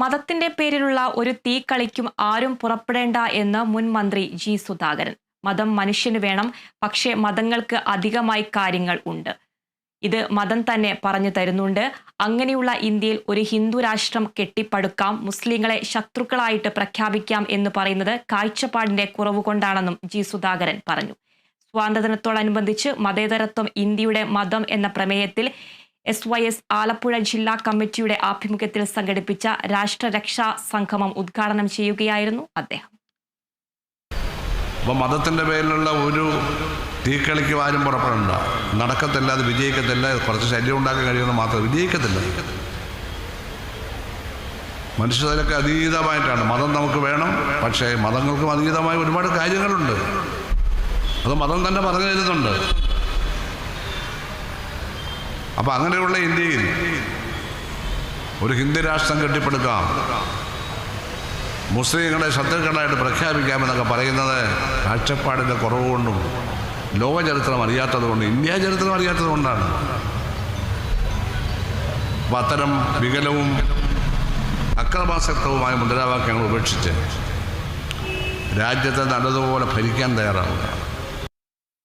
മതത്തിന്റെ പേരിലുള്ള ഒരു തീക്കളിക്കും ആരും പുറപ്പെടേണ്ട എന്ന് മുൻ മന്ത്രി ജി സുധാകരൻ. മതം മനുഷ്യന് വേണം പക്ഷേ മതങ്ങൾക്ക് അധികമായി കാര്യങ്ങൾ ഉണ്ട്. ഇത് മതം തന്നെ പറഞ്ഞു തരുന്നുണ്ട്. അങ്ങനെയുള്ള ഇന്ത്യയിൽ ഒരു ഹിന്ദു രാഷ്ട്രം കെട്ടിപ്പടുക്കാം മുസ്ലിങ്ങളെ ശത്രുക്കളായിട്ട് പ്രഖ്യാപിക്കാം എന്ന് പറയുന്നത് കാഴ്ചപ്പാടിന്റെ കുറവ് കൊണ്ടാണെന്നും ജി സുധാകരൻ പറഞ്ഞു. സ്വാതന്ത്ര്യത്തോടനുബന്ധിച്ച് മതേതരത്വം ഇന്ത്യയുടെ മതം എന്ന പ്രമേയത്തിൽ എസ് വൈ എസ് ആലപ്പുഴ ജില്ലാ കമ്മിറ്റിയുടെ ആഭിമുഖ്യത്തിൽ സംഘടിപ്പിച്ച രാഷ്ട്രരക്ഷാ സംഗമം ഉദ്ഘാടനം ചെയ്യുകയായിരുന്നു അദ്ദേഹം. അപ്പോൾ മതത്തിന്റെ പേരിലുള്ള ഒരു തീക്കളിക്ക് ആരും പുറപ്പെടണ്ട. നടക്കത്തില്ല അത് വിജയിക്കത്തില്ല കുറച്ച് ശല്യം ഉണ്ടാക്കാൻ കഴിയുമെന്ന് മാത്രം വിജയിക്കത്തില്ല. മനുഷ്യതലൊക്കെ അതീതമായിട്ടാണ്. മതം നമുക്ക് വേണം പക്ഷേ മതങ്ങൾക്കും അതീതമായ ഒരുപാട് കാര്യങ്ങളുണ്ട്. അത് മതം തന്നെ പറഞ്ഞു തരുന്നുണ്ട്. അപ്പം അങ്ങനെയുള്ള ഇന്ത്യയിൽ ഒരു ഹിന്ദു രാഷ്ട്രം കെട്ടിപ്പടുക്കാം. മുസ്ലിങ്ങളെ ശത്രുക്കളായിട്ട് പ്രഖ്യാപിക്കാമെന്നൊക്കെ പറയുന്നത് കാഴ്ചപ്പാടിന്റെ കുറവ് കൊണ്ടും ലോക ചരിത്രം അറിയാത്തത് കൊണ്ടും ഇന്ത്യ ചരിത്രം അറിയാത്തത് കൊണ്ടാണ് അപ്പം അത്തരം വികലവും അക്രമാസക്തവുമായ മുദ്രാവാക്യങ്ങൾ ഉപേക്ഷിച്ച് രാജ്യത്തെ നല്ലതുപോലെ ഭരിക്കാൻ തയ്യാറാവുക.